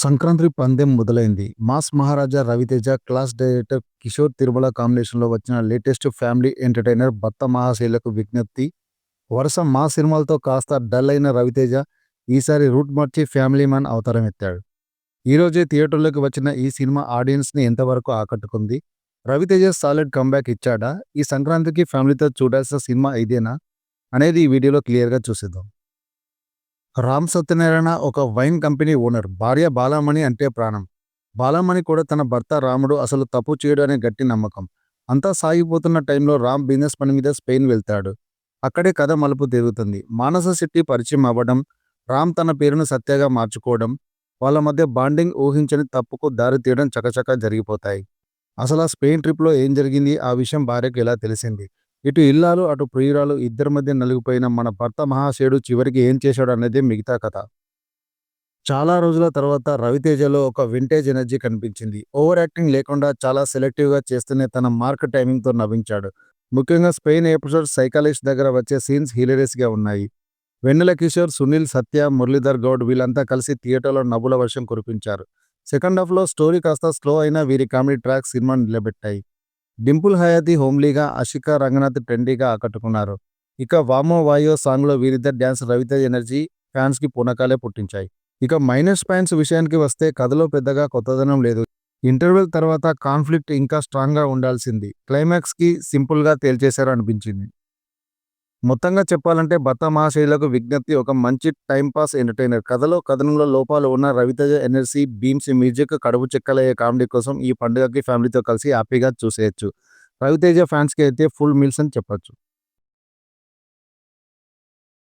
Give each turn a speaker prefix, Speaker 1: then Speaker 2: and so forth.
Speaker 1: సంక్రాంతి పందెం మొదలైంది. Mass Maharaja Ravi Teja, class director Kishore Tirumala కాంబినేషన్‌లో వచ్చిన లేటెస్ట్ ఫ్యామిలీ ఎంటర్‌టైనర్ 'భర్త మహాశైలకు విజ్ఞప్తి' వరుస మా సినిమాలతో కాస్త డల్ అయిన రవితేజ ఈసారి రూట్ మార్చి ఫ్యామిలీ మ్యాన్ అవతారం ఎత్తాడు. ఈరోజే థియేటర్లోకి వచ్చిన ఈ సినిమా ఆడియన్స్‌ని ఎంతవరకు ఆకట్టుకుంది? రవితేజ సాలిడ్ కమ్‌బ్యాక్ ఇచ్చాడా? ఈ సంక్రాంతికి ఫ్యామిలీతో చూడాల్సిన సినిమా ఇదేనా? అనేది ఈ వీడియోలో క్లియర్‌గా చూసేద్దాం. రామ్ సత్యనారాయణ ఒక వైన్ కంపెనీ ఓనర్. భార్య బాలామణి అంటే ప్రాణం. బాలామణి కూడా తన భర్త రాముడు అసలు తప్పు చేయడు అనే గట్టి నమ్మకం. అంతా సాగిపోతున్న టైంలో రామ్ బిజినెస్ పని మీద స్పెయిన్ వెళ్తాడు. అక్కడే కథ మలుపు తిరుగుతుంది. మానస శెట్టి పరిచయం అవ్వడం, రామ్ తన పేరును సత్యగా మార్చుకోవడం, వాళ్ళ మధ్య బాండింగ్ ఊహించని తప్పుకు దారి తీయడం చకచకా జరిగిపోతాయి. అసలా స్పెయిన్ ట్రిప్‌లో ఏం జరిగింది? ఆ విషయం భార్యకు ఎలా తెలిసింది? ఇటు ఇల్లాలు, అటు ప్రియురాలు ఇద్దరి మధ్య నలిగిపోయిన మన భర్త మహాశయుడు చివరికి ఏం చేశాడు అనేది మిగతా కథ. చాలా రోజుల తర్వాత రవితేజలో ఒక వింటేజ్ ఎనర్జీ కనిపించింది. ఓవర్ యాక్టింగ్ లేకుండా చాలా సెలెక్టివ్‌గా చేస్తూనే తన మార్క్ టైమింగ్‌తో నవ్వించాడు. ముఖ్యంగా స్పెయిన్ ఎపిసోడ్ సైకాలజిస్ట్ దగ్గర వచ్చే సీన్స్ హిలేరియస్‌గా ఉన్నాయి. వెన్నెల కిషోర్, సునీల్, సత్య, మురళీధర్ గౌడ్ వీళ్ళంతా కలిసి థియేటర్లో నవ్వుల వర్షం కురిపించారు. సెకండ్ హాఫ్‌లో స్టోరీ కాస్త స్లో అయినా వీరి కామెడీ ట్రాక్ సినిమా నిలబెట్టాయి. డింపుల్ హయాతి హోమ్లీగా, అషిక రంగనాథ్ ట్రెండీగా ఆకట్టుకున్నారు. ఇక 'వామో వాయో' సాంగ్‌లో వీరిద్దరు డ్యాన్స్ రవితేజ్ ఎనర్జీ ఫ్యాన్స్‌కి పూనకాలే పుట్టించాయి. ఇక మైనస్ పాయింట్స్ విషయానికి వస్తే కథలో పెద్దగా కొత్తదనం లేదు. ఇంటర్వెల్ తర్వాత కాన్ఫ్లిక్ట్ ఇంకా స్ట్రాంగ్‌గా ఉండాల్సింది. క్లైమాక్స్‌కి సింపుల్‌గా తేల్చేశారు అనిపించింది. మొత్తంగా చెప్పాలంటే 'భర్త మహాశైలకు విజ్ఞప్తి' ఒక మంచి టైంపాస్ ఎంటర్‌టైనర్. కథలో, కథనంలో లోపాలు ఉన్న రవితేజ ఎనర్సీ బీమ్స్ మ్యూజిక్ కడుపు చెక్కలయ్యే కామెడీ కోసం ఈ పండుగకి ఫ్యామిలీతో కలిసి హ్యాపీగా చూసేయొచ్చు. రవితేజ ఫ్యాన్స్‌కి అయితే ఫుల్ మీల్స్ అని చెప్పొచ్చు.